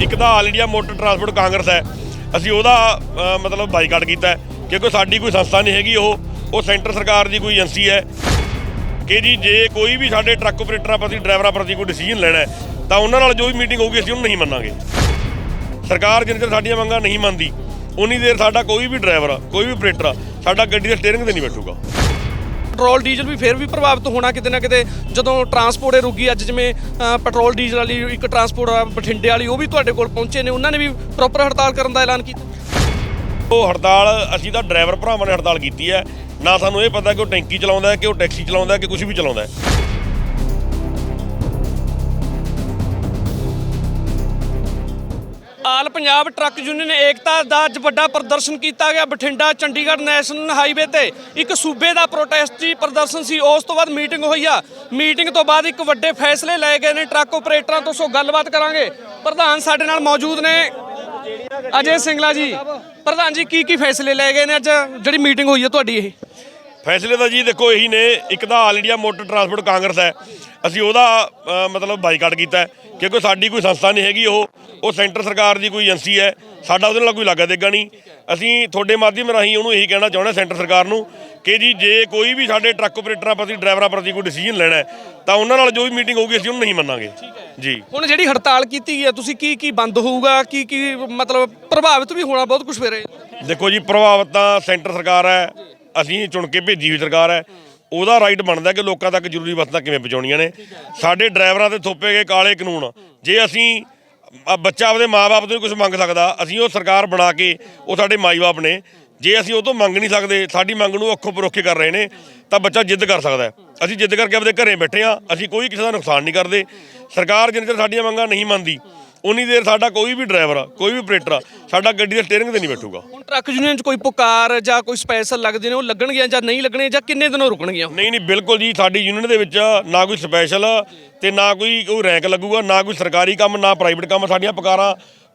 ਇੱਕ ਤਾਂ all India motor transport Congress ਹੈ। ਅਸੀਂ ਉਹਦਾ ਮਤਲਬ ਬਾਈਕਾਟ ਕੀਤਾ ਕਿਉਂਕਿ ਸਾਡੀ ਕੋਈ ਸੰਸਥਾ ਨਹੀਂ ਹੈਗੀ ਉਹ ਉਹ ਸੈਂਟਰ ਸਰਕਾਰ ਦੀ ਕੋਈ ਏਜੰਸੀ ਹੈ। ਕਿ ਜੀ, ਜੇ ਕੋਈ ਵੀ ਸਾਡੇ ਟਰੱਕ ਆਪਰੇਟਰਾਂ ਪ੍ਰਤੀ, ਡਰਾਈਵਰਾਂ ਪ੍ਰਤੀ ਕੋਈ ਡਿਸੀਜਨ ਲੈਣਾ ਤਾਂ ਉਹਨਾਂ ਨਾਲ ਜੋ ਵੀ ਮੀਟਿੰਗ ਹੋਊਗੀ, ਅਸੀਂ ਉਹਨੂੰ ਨਹੀਂ ਮੰਨਾਂਗੇ। ਸਰਕਾਰ ਜਿੰਨੇ ਚਿਰ ਸਾਡੀਆਂ ਮੰਗਾਂ ਨਹੀਂ ਮੰਨਦੀ, ਉਨੀ ਦੇਰ ਸਾਡਾ ਕੋਈ ਵੀ ਡਰਾਈਵਰ, ਕੋਈ ਵੀ ਆਪਰੇਟਰ ਸਾਡਾ ਗੱਡੀ ਦੇ ਸਟੀਅਰਿੰਗ ਤੇ ਨਹੀਂ ਬੈਠੂਗਾ। ਪੈਟਰੋਲ ਡੀਜ਼ਲ ਵੀ ਫੇਰ ਵੀ ਪ੍ਰਭਾਵਿਤ ਹੋਣਾ ਕਿਤੇ ਨਾ ਕਿਤੇ, ਜਦੋਂ ਟਰਾਂਸਪੋਰਟ ਇਹ ਰੁਕੀ ਅੱਜ ਜਿਵੇਂ ਪੈਟਰੋਲ ਡੀਜ਼ਲ ਵਾਲੀ, ਇੱਕ ਟਰਾਂਸਪੋਰਟ ਬਠਿੰਡੇ ਵਾਲੀ, ਉਹ ਵੀ ਤੁਹਾਡੇ ਕੋਲ ਪਹੁੰਚੇ ਨੇ, ਉਹਨਾਂ ਨੇ ਵੀ ਪ੍ਰੋਪਰ ਹੜਤਾਲ ਕਰਨ ਦਾ ਐਲਾਨ ਕੀਤਾ? ਉਹ ਹੜਤਾਲ, ਅਸੀਂ ਤਾਂ ਡਰਾਈਵਰ ਭਰਾਵਾਂ ਨੇ ਹੜਤਾਲ ਕੀਤੀ ਹੈ। ਨਾ ਸਾਨੂੰ ਇਹ ਪਤਾ ਕਿ ਉਹ ਟੈਂਕੀ ਚਲਾਉਂਦਾ ਹੈ, ਕਿ ਉਹ ਟੈਕਸੀ ਚਲਾਉਂਦਾ ਹੈ, ਕਿ ਕੁਝ ਵੀ ਚਲਾਉਂਦਾ ਹੈ। All Punjab truck union Ekta ਦਾ ਅੱਜ ਵੱਡਾ ਪ੍ਰਦਰਸ਼ਨ ਕੀਤਾ ਗਿਆ। ਬਠਿੰਡਾ, ਚੰਡੀਗੜ੍ਹ ਨੈਸ਼ਨਲ ਹਾਈਵੇ ਤੇ ਇੱਕ ਸੂਬੇ ਦਾ ਪ੍ਰੋਟੈਸਟੀ ਪ੍ਰਦਰਸ਼ਨ ਸੀ। ਉਸ ਤੋਂ ਬਾਅਦ ਮੀਟਿੰਗ ਹੋਈ ਆ। ਮੀਟਿੰਗ ਤੋਂ ਬਾਅਦ ਇੱਕ ਵੱਡੇ ਫੈਸਲੇ ਲਏ ਗਏ ਨੇ। ਟਰੱਕ ਆਪਰੇਟਰਾਂ ਤੋਂ ਸੋ ਗੱਲਬਾਤ ਕਰਾਂਗੇ। ਪ੍ਰਧਾਨ ਸਾਡੇ ਨਾਲ ਮੌਜੂਦ ਨੇ। ਅਜੇ ਸਿੰਗਲਾ ਜੀ, ਪ੍ਰਧਾਨ ਜੀ ਕੀ ਕੀ ਫੈਸਲੇ ਲਏ ਗਏ ਨੇ? ਅੱਜ ਜਿਹੜੀ ਮੀਟਿੰਗ ਹੋਈ ਹੈ ਤੁਹਾਡੀ ਇਹ। ਫੈਸਲੇ ਤਾਂ ਜੀ ਦੇਖੋ ਇਹੀ ਨੇ ਇੱਕ ਤਾਂ all India motor transport Congress ਹੈ। ਅਸੀਂ ਉਹਦਾ ਮਤਲਬ ਬਾਈਕਾਟ ਕੀਤਾ ਕਿਉਂਕਿ ਸਾਡੀ ਕੋਈ ਸੰਸਥਾ ਨਹੀਂ ਹੈਗੀ ਉਹ ਉਹ ਸੈਂਟਰ ਸਰਕਾਰ ਦੀ ਕੋਈ ਏਜੰਸੀ ਹੈ ਸਾਡਾ ਉਹਦੇ ਨਾਲ ਕੋਈ ਲਾਗਾ ਦੇਗਾ ਨਹੀਂ। ਅਸੀਂ ਤੁਹਾਡੇ ਮਾਧਿਅਮ ਰਾਹੀਂ ਉਹਨੂੰ ਇਹੀ ਕਹਿਣਾ ਚਾਹੁੰਦੇ ਹਾਂ ਸੈਂਟਰ ਸਰਕਾਰ ਨੂੰ ਕਿ ਜੀ ਜੇ ਕੋਈ ਵੀ ਸਾਡੇ ਟਰੱਕ ਆਪਰੇਟਰਾਂ ਪ੍ਰਤੀ ਡਰਾਈਵਰਾਂ ਪ੍ਰਤੀ ਕੋਈ ਡਿਸੀਜਨ ਲੈਣਾ ਤਾਂ ਉਹਨਾਂ ਨਾਲ ਜੋ ਵੀ ਮੀਟਿੰਗ ਹੋਊਗੀ ਅਸੀਂ ਉਹਨੂੰ ਨਹੀਂ ਮੰਨਾਂਗੇ। ਜੀ। ਹੁਣ ਜਿਹੜੀ ਹੜਤਾਲ ਕੀਤੀ ਗਈ ਹੈ ਤੁਸੀਂ ਕੀ ਕੀ ਬੰਦ ਹੋਊਗਾ ਕੀ ਕੀ ਮਤਲਬ ਪ੍ਰਭਾਵਿਤ ਵੀ ਹੋਣਾ ਬਹੁਤ ਕੁਝ ਫੇਰੇ ਦੇਖੋ ਜੀ ਪ੍ਰਭਾਵਿਤ ਤਾਂ ਸੈਂਟਰ ਸਰਕਾਰ ਹੈ ਅਸੀਂ ਚੁਣ ਕੇ ਭੇਜੀ ਹੋਈ ਸਰਕਾਰ ਹੈ। ਉਹਦਾ ਰਾਈਟ ਬਣਦਾ ਕਿ ਲੋਕਾਂ ਤੱਕ ਜ਼ਰੂਰੀ ਵਸਤਾਂ ਕਿਵੇਂ ਪਹੁੰਚਾਉਣੀਆਂ ਨੇ। ਸਾਡੇ ਡਰਾਈਵਰਾਂ ਤੇ ਥੋਪੇ ਗਏ ਕਾਲੇ ਕਾਨੂੰਨ। ਜੇ ਅਸੀਂ ਬੱਚਾ ਆਪਦੇ ਮਾਪੇ ਤੋਂ ਕੁਝ ਮੰਗ ਸਕਦਾ, ਅਸੀਂ ਉਹ ਸਰਕਾਰ ਬਣਾ ਕੇ ਉਹ ਸਾਡੇ ਮਾਈ-ਬਾਪ ਨੇ। ਜੇ ਅਸੀਂ ਉਹ ਤੋਂ ਮੰਗ ਨਹੀਂ ਸਕਦੇ, ਸਾਡੀ ਮੰਗ ਨੂੰ ਅੱਖੋਂ ਪਰੋਖੇ ਕਰ ਰਹੇ ਨੇ, ਤਾਂ ਬੱਚਾ ਜਿੱਦ ਕਰ ਸਕਦਾ ਅਸੀਂ ਜਿੱਦ ਕਰਕੇ ਆਪਦੇ ਘਰੇ ਬੈਠੇ ਆ ਅਸੀਂ ਕੋਈ ਕਿਸੇ ਦਾ ਨੁਕਸਾਨ ਨਹੀਂ ਕਰਦੇ। ਸਰਕਾਰ ਜਿੰਨੇ ਚਿਰ ਸਾਡੀਆਂ ਮੰਗਾਂ ਨਹੀਂ ਮੰਨਦੀ ਉਨੀ ਦੇਰ ਸਾਡਾ ਕੋਈ ਵੀ ਡਰਾਈਵਰ ਕੋਈ ਵੀ ਆਪਰੇਟਰ ਸਾਡਾ ਗੱਡੀ ਦੇ ਸਟੀਅਰਿੰਗ ਤੇ ਨਹੀਂ ਬੈਠੂਗਾ। ਹੁਣ ਟਰੱਕ ਯੂਨੀਅਨ 'ਚ ਕੋਈ ਪੁਕਾਰ ਜਾਂ ਕੋਈ ਸਪੈਸ਼ਲ ਲੱਗਦੇ ਨੇ ਉਹ ਲੱਗਣਗੀਆਂ ਜਾਂ ਨਹੀਂ ਲੱਗਣੇ ਜਾਂ ਕਿੰਨੇ ਦਿਨੋਂ ਰੁਕਣਗੀਆਂ? ਨਹੀਂ ਨਹੀਂ ਬਿਲਕੁਲ ਜੀ ਸਾਡੀ ਯੂਨੀਅਨ ਦੇ ਵਿੱਚ ਨਾ ਕੋਈ ਸਪੈਸ਼ਲ ਤੇ ਨਾ ਕੋਈ ਕੋਈ ਰੈਂਕ ਲੱਗੂਗਾ ਨਾ ਕੋਈ ਸਰਕਾਰੀ ਕੰਮ ਨਾ ਪ੍ਰਾਈਵੇਟ ਕੰਮ ਸਾਡੀਆਂ ਪਕਾਰਾਂ।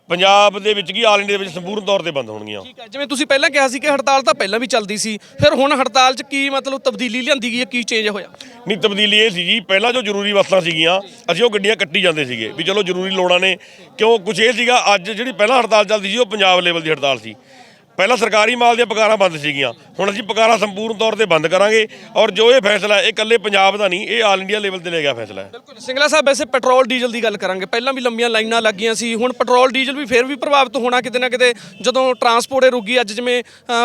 ਪੰਜਾਬ ਦੇ ਵਿੱਚ ਕੀ ਆਲ ਇੰਡੀਆ ਦੇ ਵਿੱਚ ਸੰਪੂਰਨ ਤੌਰ ਤੇ ਬੰਦ ਹੋਣਗੀਆਂ। ਠੀਕ ਹੈ ਜਿਵੇਂ ਤੁਸੀਂ ਪਹਿਲਾਂ ਕਿਹਾ ਸੀ ਕਿ ਹੜਤਾਲ ਤਾਂ ਪਹਿਲਾਂ ਵੀ ਚੱਲਦੀ ਸੀ ਫਿਰ ਹੁਣ ਹੜਤਾਲ 'ਚ ਕੀ ਮਤਲਬ ਤਬਦੀਲੀ ਲਿਆਂਦੀ ਗਈ ਹੈ ਕੀ ਚੇਂਜ ਹੋਇਆ? ਨਹੀਂ ਤਬਦੀਲੀ ਇਹ ਸੀ ਜੀ ਪਹਿਲਾਂ ਜੋ ਜ਼ਰੂਰੀ ਵਸਤਾਂ ਸੀਗੀਆਂ ਅਸੀਂ ਉਹ ਗੱਡੀਆਂ ਕੱਟੀ ਜਾਂਦੇ ਸੀਗੇ ਵੀ ਚਲੋ ਜ਼ਰੂਰੀ ਲੋੜਾਂ ਨੇ ਕਿਉਂ ਕੁਝ ਇਹ ਸੀਗਾ ਅੱਜ ਜਿਹੜੀ ਪਹਿਲਾਂ ਹੜਤਾਲ ਚੱਲਦੀ ਸੀ ਉਹ ਪੰਜਾਬ ਲੈਵਲ ਦੀ ਹੜਤਾਲ ਸੀ। ਪਹਿਲਾਂ ਸਰਕਾਰੀ ਮਾਲ ਦੀਆਂ ਪਕਾਰਾਂ ਬੰਦ ਸੀਗੀਆਂ। ਹੁਣ ਅਸੀਂ ਪਕਾਰਾਂ ਸੰਪੂਰਨ ਤੌਰ ਤੇ ਬੰਦ ਕਰਾਂਗੇ ਔਰ ਜੋ ਇਹ ਫੈਸਲਾ ਇਹ ਇਕੱਲੇ ਪੰਜਾਬ ਦਾ ਨਹੀਂ, ਇਹ ਆਲ ਇੰਡੀਆ ਲੈਵਲ ਤੇ ਲਿਆ ਗਿਆ ਫੈਸਲਾ ਹੈ। ਬਿਲਕੁਲ। ਸਿੰਗਲਾ ਸਾਹਿਬ, ਵੈਸੇ ਪੈਟਰੋਲ, ਡੀਜ਼ਲ ਦੀ ਗੱਲ ਕਰਾਂਗੇ। ਪਹਿਲਾਂ ਵੀ ਲੰਬੀਆਂ ਲਾਈਨਾਂ ਲੱਗੀਆਂ ਸੀ, ਹੁਣ ਪੈਟਰੋਲ, ਡੀਜ਼ਲ ਵੀ ਫਿਰ ਵੀ ਪ੍ਰਭਾਵਿਤ ਹੋਣਾ ਕਿਤੇ ਨਾ ਕਿਤੇ, ਜਦੋਂ ਟਰਾਂਸਪੋਰਟ ਇਹ ਰੁਕੀ, ਅੱਜ ਜਿਵੇਂ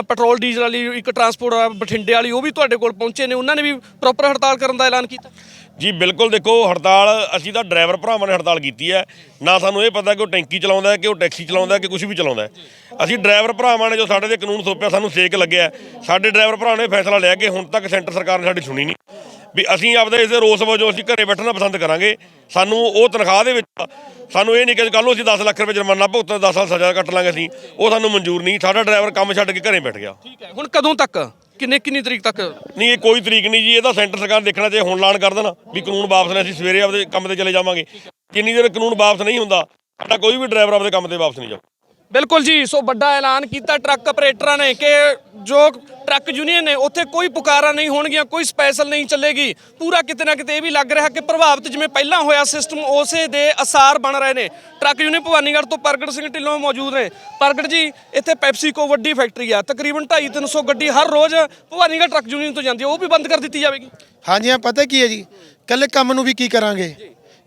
ਪੈਟਰੋਲ, ਡੀਜ਼ਲ ਵਾਲੀ ਇੱਕ ਟਰਾਂਸਪੋਰਟ ਬਠਿੰਡੇ ਵਾਲੀ, ਉਹ ਵੀ ਤੁਹਾਡੇ ਕੋਲ ਪਹੁੰਚੇ ਨੇ। ਉਹਨਾਂ ਨੇ ਵੀ ਪ੍ਰੋਪਰ ਹੜਤਾਲ ਕਰਨ ਦਾ ਐਲਾਨ ਕੀਤਾ। ਜੀ, ਬਿਲਕੁਲ ਦੇਖੋ, ਹੜਤਾਲ, ਅਸੀਂ ਤਾਂ ਡਰਾਈਵਰ ਭਰਾਵਾਂ ਨੇ ਹੜਤਾਲ ਕੀਤੀ ਹੈ। ਨਾ ਸਾਨੂੰ ਇਹ ਪਤਾ ਕਿ ਉਹ ਟੈਂਕੀ ਚਲਾਉਂਦਾ ਹੈ ਕਿ ਉਹ ਟੈਕਸੀ ਚਲਾਉਂਦਾ ਹੈ ਕਿ ਕੁਝ ਵੀ ਚਲਾਉਂਦਾ ਹੈ। ਅਸੀਂ ਡਰਾਈਵਰ ਭਰਾਵਾਂ ਨੇ ਜੋ ਸਾਡੇ ਤੇ ਕਾਨੂੰਨ ਥੋਪਿਆ ਸਾਨੂੰ ਸੇਕ ਲੱਗਿਆ ਸਾਡੇ ਡਰਾਈਵਰ ਭਰਾਵਾਂ ਨੇ ਫੈਸਲਾ ਲਿਆ ਕਿ ਹੁਣ ਤੱਕ ਸੈਂਟਰ ਸਰਕਾਰ ਨੇ ਸਾਡੀ ਸੁਣੀ ਨਹੀਂ। ਵੀ ਅਸੀਂ ਆਪਦੇ ਇਸ ਦੇ ਰੋਸ ਵਜੋਂ ਅਸੀਂ ਘਰੇ ਬੈਠਣਾ ਪਸੰਦ ਕਰਾਂਗੇ। ਸਾਨੂੰ ਉਹ ਤਨਖਾਹ ਦੇ ਵਿੱਚ, ਸਾਨੂੰ ਇਹ ਨਹੀਂ ਕਿ ਕੱਲ ਨੂੰ ਅਸੀਂ 10 ਲੱਖ ਰੁਪਏ ਜੁਰਮਾਨਾ ਭੁਗਤ 10 ਸਾਲ ਸਜ਼ਾ ਕੱਟ ਲਾਂਗੇ ਅਸੀਂ। ਉਹ ਸਾਨੂੰ ਮਨਜ਼ੂਰ ਨਹੀਂ। ਸਾਡਾ ਡਰਾਈਵਰ ਕੰਮ ਛੱਡ ਕੇ ਘਰੇ ਬੈਠ ਗਿਆ। ਠੀਕ ਹੈ, ਹੁਣ ਕਦੋਂ ਤੱਕ? ਕਿੰਨੇ ਕਿੰਨੀ ਤਰੀਕ ਤੱਕ? ਨਹੀਂ ਇਹ ਕੋਈ ਤਰੀਕ ਨਹੀਂ ਜੀ ਇਹ ਤਾਂ ਸੈਂਟਰ ਸਰਕਾਰ ਦੇਖਣਾ ਚਾਹੇ ਹੁਣ ਐਲਾਨ ਕਰ ਦੇਣ ਵੀ ਕਾਨੂੰਨ ਵਾਪਸ ਨੇ ਅਸੀਂ ਸਵੇਰੇ ਆਪਦੇ ਕੰਮ ਤੇ ਚਲੇ ਜਾਵਾਂਗੇ। ਜਿੰਨੀ ਦੇਰ ਕਾਨੂੰਨ ਵਾਪਸ ਨਹੀਂ ਹੁੰਦਾ ਸਾਡਾ ਕੋਈ ਵੀ ਡਰਾਈਵਰ ਆਪਦੇ ਕੰਮ ਤੇ ਵਾਪਸ ਨਹੀਂ ਜਾਊ। ਬਿਲਕੁਲ ਜੀ ਸੋ ਵੱਡਾ ਐਲਾਨ ਕੀਤਾ ਟਰੱਕ ਆਪਰੇਟਰਾਂ ਨੇ ਕਿ ਜੋ ਟਰੱਕ ਯੂਨੀਅਨ ਨੇ ਉੱਥੇ ਕੋਈ ਪੁਕਾਰਾਂ ਨਹੀਂ ਹੋਣਗੀਆਂ ਕੋਈ ਸਪੈਸ਼ਲ ਨਹੀਂ ਚੱਲੇਗੀ। ਪੂਰਾ ਕਿਤੇ ਨਾ ਕਿਤੇ ਇਹ ਵੀ ਲੱਗ ਰਿਹਾ ਕਿ ਪ੍ਰਭਾਵਿਤ ਜਿਵੇਂ ਪਹਿਲਾਂ ਹੋਇਆ ਸਿਸਟਮ ਉਸੇ ਦੇ ਅਸਾਰ ਬਣ ਰਹੇ ਨੇ। ਟਰੱਕ ਯੂਨੀਅਨ ਭਵਾਨੀਗੜ੍ਹ ਤੋਂ ਪ੍ਰਗਟ ਸਿੰਘ ਢਿੱਲੋਂ ਮੌਜੂਦ ਨੇ। ਪ੍ਰਗਟ ਜੀ ਇੱਥੇ ਪੈਪਸੀਕੋ ਵੱਡੀ ਫੈਕਟਰੀ ਆ ਤਕਰੀਬਨ 2.5 300 ਗੱਡੀ ਹਰ ਰੋਜ਼ ਭਵਾਨੀਗੜ੍ਹ ਟਰੱਕ ਯੂਨੀਅਨ ਤੋਂ ਜਾਂਦੀ ਹੈ ਉਹ ਵੀ ਬੰਦ ਕਰ ਦਿੱਤੀ ਜਾਵੇਗੀ। ਹਾਂਜੀ ਹਾਂ ਪਤਾ ਕੀ ਹੈ ਜੀ? ਕੱਲੇ ਕੰਮ ਨੂੰ ਵੀ ਕੀ ਕਰਾਂਗੇ?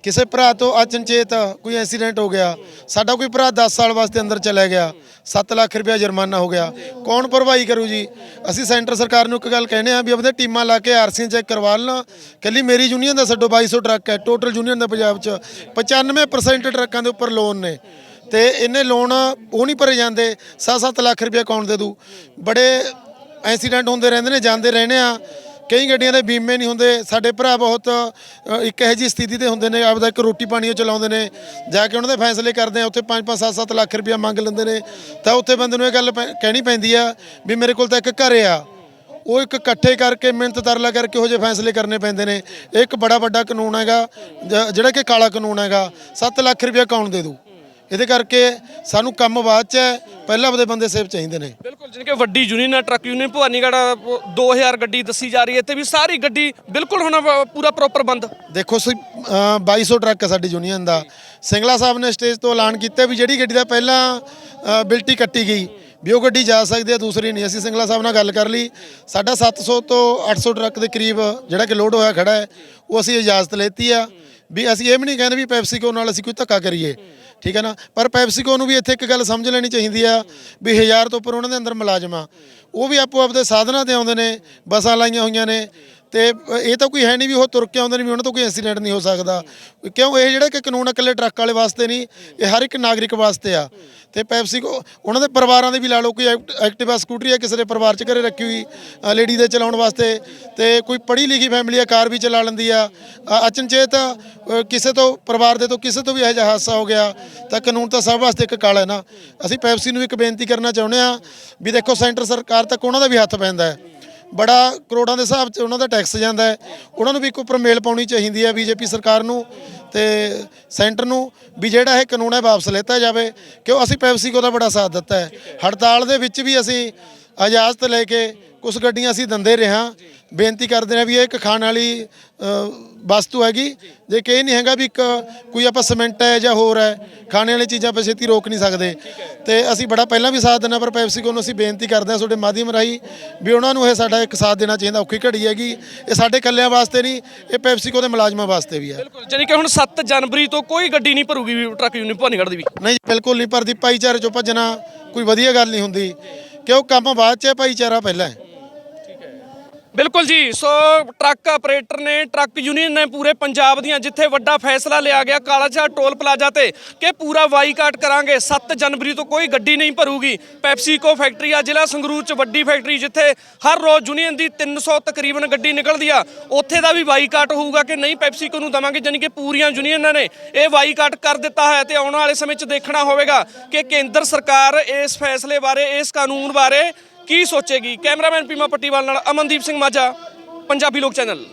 ਕਿਸੇ ਭਰਾ ਤੋਂ ਅਚਨਚੇਤ ਕੋਈ ਐਕਸੀਡੈਂਟ ਹੋ ਗਿਆ, ਸਾਡਾ ਕੋਈ ਭਰਾ 10 ਸਾਲ ਵਾਸਤੇ ਅੰਦਰ ਚਲਾ ਗਿਆ 7 ਲੱਖ ਰੁਪਇਆ ਜੁਰਮਾਨਾ ਹੋ ਗਿਆ, ਕੌਣ ਭਰਵਾਈ ਕਰੂ ਜੀ? ਅਸੀਂ ਸੈਂਟਰ ਸਰਕਾਰ ਨੂੰ ਇੱਕ ਗੱਲ ਕਹਿੰਦੇ ਆ ਵੀ ਆਪਣੇ ਟੀਮਾਂ ਲਾ ਕੇ ਆਰਸੀ ਚੈੱਕ ਕਰਵਾ ਲੈਣਾ। ਕੱਲੀ ਮੇਰੀ ਯੂਨੀਅਨ ਦਾ ਛੱਡੋ 2200 ਟਰੱਕ ਹੈ, ਟੋਟਲ ਯੂਨੀਅਨ ਦਾ ਪੰਜਾਬ 'ਚ 95% ਟਰੱਕਾਂ ਦੇ ਉੱਪਰ ਲੋਨ ਨੇ। ਤੇ ਇਹਨੇ ਲੋਨ ਉਹ ਨਹੀਂ ਭਰੇ ਜਾਂਦੇ 7-7 ਲੱਖ ਰੁਪਇਆ ਕੌਣ ਦੇ ਦੂ? ਬੜੇ ਐਕਸੀਡੈਂਟ ਹੁੰਦੇ ਰਹਿੰਦੇ ਨੇ, ਜਾਂਦੇ ਰਹਿੰਦੇ ਆ। ਕਈ ਗੱਡੀਆਂ ਦੇ ਬੀਮੇ ਨਹੀਂ ਹੁੰਦੇ, ਸਾਡੇ ਭਰਾ ਬਹੁਤ ਇੱਕ ਇਹੋ ਜਿਹੀ ਸਥਿਤੀ ਤੇ ਹੁੰਦੇ ਨੇ, ਆਪਦਾ ਇੱਕ ਰੋਟੀ ਪਾਣੀ ਉਹ ਚਲਾਉਂਦੇ ਨੇ, ਜਾ ਕੇ ਉਹਨਾਂ ਦੇ ਫੈਸਲੇ ਕਰਦੇ ਆ, ਉੱਥੇ 5-5 7-7 ਲੱਖ ਰੁਪਇਆ ਮੰਗ ਲੈਂਦੇ ਨੇ, ਤਾਂ ਉੱਥੇ ਬੰਦੇ ਨੂੰ ਇਹ ਗੱਲ ਪੈ- ਕਹਿਣੀ ਪੈਂਦੀ ਆ ਵੀ ਮੇਰੇ ਕੋਲ ਤਾਂ ਇੱਕ ਘਰ ਆ, ਉਹ ਇੱਕ ਇਕੱਠੇ ਕਰਕੇ ਮਿਹਨਤ ਤਰਲਾ ਕਰਕੇ ਉਹ ਜਿਹੇ ਫੈਸਲੇ ਕਰਨੇ ਪੈਂਦੇ ਨੇ, ਇਹ ਇੱਕ ਬੜਾ ਵੱਡਾ ਕਾਨੂੰਨ ਹੈਗਾ, ਜ- ਜਿਹੜਾ ਕਿ ਕਾਲਾ ਕਾਨੂੰਨ ਹੈਗਾ 7 ਲੱਖ ਰੁਪਇਆ ਕੌਣ ਦੇ ਦੂ? ਇਹਦੇ ਕਰਕੇ ਸਾਨੂੰ ਕੰਮ ਬਾਅਦ ਚ ਹੈ ਪਹਿਲਾਂ ਆਪਦੇ ਬੰਦੇ ਸੇਫ ਚਾਹੀਦੇ ਨੇ। ਬਿਲਕੁਲ ਕਿ ਵੱਡੀ ਯੂਨੀਅਨ ਹੈ, ਟਰੱਕ ਯੂਨੀਅਨ, ਭਵਾਨੀਗੜ੍ਹ ਉਹ 2000 ਗੱਡੀ ਦੱਸੀ ਜਾ ਰਹੀ ਹੈ ਤੇ ਵੀ ਸਾਰੀ ਗੱਡੀ ਬਿਲਕੁਲ ਹੁਣ ਪੂਰਾ ਪ੍ਰੋਪਰ ਬੰਦ। ਦੇਖੋ ਸੀ 2200 ਟਰੱਕ ਹੈ ਸਾਡੀ ਯੂਨੀਅਨ ਦਾ। ਸਿੰਗਲਾ ਸਾਹਿਬ ਨੇ ਸਟੇਜ ਤੋਂ ਐਲਾਨ ਕੀਤਾ ਵੀ ਜਿਹੜੀ ਗੱਡੀ ਦਾ ਪਹਿਲਾਂ ਬਿਲਟੀ ਕੱਟੀ ਗਈ, ਵੀ ਉਹ ਗੱਡੀ ਜਾ ਸਕਦੀ ਹੈ, ਦੂਸਰੀ ਨਹੀਂ। ਅਸੀਂ ਸਿੰਗਲਾ ਸਾਹਿਬ ਨਾਲ ਗੱਲ ਕਰ ਲਈ। ਸਾਡਾ 700 ਤੋਂ 800 ਟਰੱਕ ਦੇ ਕਰੀਬ ਜਿਹੜਾ ਕਿ ਲੋਡ ਹੋਇਆ ਖੜਾ ਹੈ, ਉਹ ਅਸੀਂ ਇਜਾਜ਼ਤ ਲੈਤੀ ਆ। ਵੀ ਅਸੀਂ ਇਹ ਵੀ ਨਹੀਂ ਕਹਿੰਦੇ ਵੀ ਪੈਪਸੀਕੋ ਨਾਲ ਅਸੀਂ ਕੋਈ ਧੱਕਾ ਕਰੀਏ। ਠੀਕ ਹੈ ਨਾ? ਪਰ ਪੈਪਸੀਕੋ ਨੂੰ ਵੀ ਇੱਥੇ ਇੱਕ ਗੱਲ ਸਮਝ ਲੈਣੀ ਚਾਹੀਦੀ ਆ ਵੀ ਹਜ਼ਾਰ ਤੋਂ ਉੱਪਰ ਉਹਨਾਂ ਦੇ ਅੰਦਰ ਮੁਲਾਜ਼ਮ ਆ। ਉਹ ਵੀ ਆਪੋ ਆਪਦੇ ਸਾਧਨਾਂ ਤੇ ਆਉਂਦੇ ਨੇ, ਬੱਸਾਂ ਲਾਈਆਂ ਹੋਈਆਂ ਨੇ। ਤੇ ਇਹ ਤਾਂ ਕੋਈ ਹੈ ਨਹੀਂ ਵੀ ਉਹ ਤੁਰ ਕੇ ਆਉਂਦੇ ਨੇ ਵੀ ਉਹਨਾਂ ਤੋਂ ਕੋਈ ਐਕਸੀਡੈਂਟ ਨਹੀਂ ਹੋ ਸਕਦਾ। ਕਿਉਂ? ਇਹ ਜਿਹੜਾ ਕਿ ਕਾਨੂੰਨ ਇਕੱਲੇ ਟਰੱਕ ਵਾਲੇ ਵਾਸਤੇ ਨਹੀਂ, ਇਹ ਹਰ ਇੱਕ ਨਾਗਰਿਕ ਵਾਸਤੇ ਆ। ਤੇ ਪੈਪਸੀਕੋ ਉਹਨਾਂ ਦੇ ਪਰਿਵਾਰਾਂ ਦੇ ਵੀ ਲਾ ਲਓ, ਕੋਈ ਐਕਟ- ਐਕਟਿਵਾ ਸਕੂਟਰੀ ਆ ਕਿਸੇ ਦੇ ਪਰਿਵਾਰ 'ਚ ਘਰੇ ਰੱਖੀ ਹੋਈ ਲੇਡੀ ਦੇ ਚਲਾਉਣ ਵਾਸਤੇ, ਤੇ ਕੋਈ ਪੜ੍ਹੀ ਲਿਖੀ ਫੈਮਿਲੀ ਆ, ਕਾਰ ਵੀ ਚਲਾ ਲੈਂਦੀ ਆ। ਅਚਨਚੇਤ ਕਿਸੇ ਤੋਂ, ਪਰਿਵਾਰ ਦੇ ਤੋਂ ਕਿਸੇ ਤੋਂ ਵੀ ਇਹੋ ਜਿਹਾ ਹਾਦਸਾ ਹੋ ਗਿਆ, ਤਾਂ ਕਾਨੂੰਨ ਤਾਂ ਸਭ ਵਾਸਤੇ ਇੱਕ ਕਾਲਾ ਹੈ ਨਾ। ਅਸੀਂ ਪੈਪਸੀ ਨੂੰ ਇੱਕ ਬੇਨਤੀ ਕਰਨਾ ਚਾਹੁੰਦੇ ਆ ਵੀ ਦੇਖੋ, ਸੈਂਟਰ ਸਰਕਾਰ ਤੱਕ ਉਹਨਾਂ ਦਾ ਵੀ ਹੱਥ ਪੈਂਦਾ ਹੈ। ਬੜਾ ਕਰੋੜਾਂ ਦੇ ਹਿਸਾਬ 'ਚ ਉਹਨਾਂ ਦਾ ਟੈਕਸ ਜਾਂਦਾ ਹੈ। ਉਹਨਾਂ ਨੂੰ ਵੀ ਇੱਕ ਉੱਪਰ ਮੇਲ ਪਾਉਣੀ ਚਾਹੀਦੀ ਹੈ ਬੀਜੇਪੀ ਸਰਕਾਰ ਨੂੰ ਤੇ ਸੈਂਟਰ ਨੂੰ ਵੀ ਜਿਹੜਾ ਇਹ ਕਾਨੂੰਨ ਹੈ ਵਾਪਸ ਲੈਤਾ ਜਾਵੇ, ਕਿਉਂ ਅਸੀਂ ਪੈਪਸੀਕੋ ਦਾ ਬੜਾ ਸਾਥ ਦਿੱਤਾ ਹੈ। ਹੜਤਾਲ ਦੇ ਵਿੱਚ ਵੀ ਅਸੀਂ ਇਜਾਜ਼ਤ ਲੈ ਕੇ ਕੁਝ ਗੱਡੀਆਂ ਅਸੀਂ ਦਿੰਦੇ ਰਹੇ ਹਾਂ। ਬੇਨਤੀ ਕਰਦੇ ਨੇ ਵੀ ਇਹ ਇੱਕ ਖਾਣ ਵਾਲੀ ਵਸਤੂ ਹੈਗੀ। ਜੇ ਕਿ ਇਹ ਨਹੀਂ ਹੈਗਾ ਵੀ ਇੱਕ ਕੋਈ ਆਪਾਂ ਸੀਮੈਂਟ ਹੈ ਜਾਂ ਹੋਰ ਹੈ ਖਾਣੇ ਵਾਲੀ ਚੀਜ਼ਾਂ ਆਪਾਂ ਛੇਤੀ ਰੋਕ ਨਹੀਂ ਸਕਦੇ। ਤੇ ਅਸੀਂ ਬੜਾ ਪਹਿਲਾਂ ਵੀ ਸਾਥ ਦਿੰਨਾ ਪਰ ਪੈਪਸੀਕੋ ਨੂੰ ਅਸੀਂ ਬੇਨਤੀ ਕਰਦੇ ਹਾਂ ਤੁਹਾਡੇ ਮਾਧਿਅਮ ਰਾਹੀਂ ਵੀ ਉਹਨਾਂ ਨੂੰ ਇਹ ਸਾਡਾ ਇੱਕ ਸਾਥ ਦੇਣਾ ਚਾਹੀਦਾ ਔਖੀ ਘੜੀ ਹੈਗੀ। ਇਹ ਸਾਡੇ ਇਕੱਲਿਆਂ ਵਾਸਤੇ ਨਹੀਂ ਇਹ ਪੈਪਸੀਕੋ ਦੇ ਮੁਲਾਜ਼ਮਾਂ ਵਾਸਤੇ ਵੀ ਹੈ। ਬਿਲਕੁਲ ਜਾਨੀ ਕਿ ਹੁਣ 7 ਜਨਵਰੀ ਤੋਂ ਕੋਈ ਗੱਡੀ ਨਹੀਂ ਭਰੂਗੀ ਵੀ ਟਰੱਕ ਯੂਨੀਅਨ ਭਵਾਨੀਗੜ੍ਹ ਦੀ ਵੀ। ਨਹੀਂ ਬਿਲਕੁਲ ਨਹੀਂ ਭਰਦੀ ਭਾਈਚਾਰੇ ਚੋਂ ਭੱਜਣਾ ਕੋਈ ਵਧੀਆ ਗੱਲ ਨਹੀਂ ਹੁੰਦੀ। ਕਿਉਂ ਕੰਮ ਬਾਅਦ ਚ ਹੈ ਭਾਈਚਾਰਾ ਪਹਿਲਾਂ ਹੈ। ਬਿਲਕੁਲ ਜੀ, ਸੋ ਟਰੱਕ ਆਪਰੇਟਰ ਨੇ, ਟਰੱਕ ਯੂਨੀਅਨ ਨੇ ਪੂਰੇ ਪੰਜਾਬ ਦੀਆਂ ਜਿੱਥੇ ਵੱਡਾ ਫੈਸਲਾ ਲਿਆ ਗਿਆ ਕਾਲਾਚਾ ਟੋਲ ਪਲਾਜ਼ਾ ਤੇ, ਕਿ ਪੂਰਾ ਬਾਈਕਾਟ ਕਰਾਂਗੇ। 7 ਜਨਵਰੀ ਤੋਂ ਕੋਈ ਗੱਡੀ ਨਹੀਂ ਭਰੂਗੀ। ਪੈਪਸੀਕੋ ਫੈਕਟਰੀ ਆ, ਜ਼ਿਲ੍ਹਾ ਸੰਗਰੂਰ ਚ ਵੱਡੀ ਫੈਕਟਰੀ, ਜਿੱਥੇ ਹਰ ਰੋਜ਼ ਯੂਨੀਅਨ ਦੀ 300 ਤਕਰੀਬਨ ਗੱਡੀ ਨਿਕਲਦੀ ਆ। ਉੱਥੇ ਦਾ ਵੀ ਬਾਈਕਾਟ ਹੋਊਗਾ ਕਿ ਨਹੀਂ ਪੈਪਸੀਕੋ ਨੂੰ ਦਵਾਂਗੇ ਜਾਨੀ ਕਿ ਪੂਰੀਆਂ ਯੂਨੀਅਨਾਂ ਨੇ ਇਹ ਬਾਈਕਾਟ ਕਰ ਦਿੱਤਾ ਹੈ ਤੇ ਆਉਣ ਵਾਲੇ ਸਮੇਂ 'ਚ ਦੇਖਣਾ ਹੋਵੇਗਾ ਕਿ ਕੇਂਦਰ ਸਰਕਾਰ ਇਸ ਫੈਸਲੇ ਬਾਰੇ, ਇਸ ਕਾਨੂੰਨ ਬਾਰੇ ਕੀ ਸੋਚੇਗੀ? ਕੈਮਰਾਮੈਨ ਪੀਮਾ ਪੱਟੀਵਾਲ ਨਾਲ ਅਮਨਦੀਪ ਸਿੰਘ ਮਾਝਾ ਪੰਜਾਬੀ ਲੋਕ ਚੈਨਲ।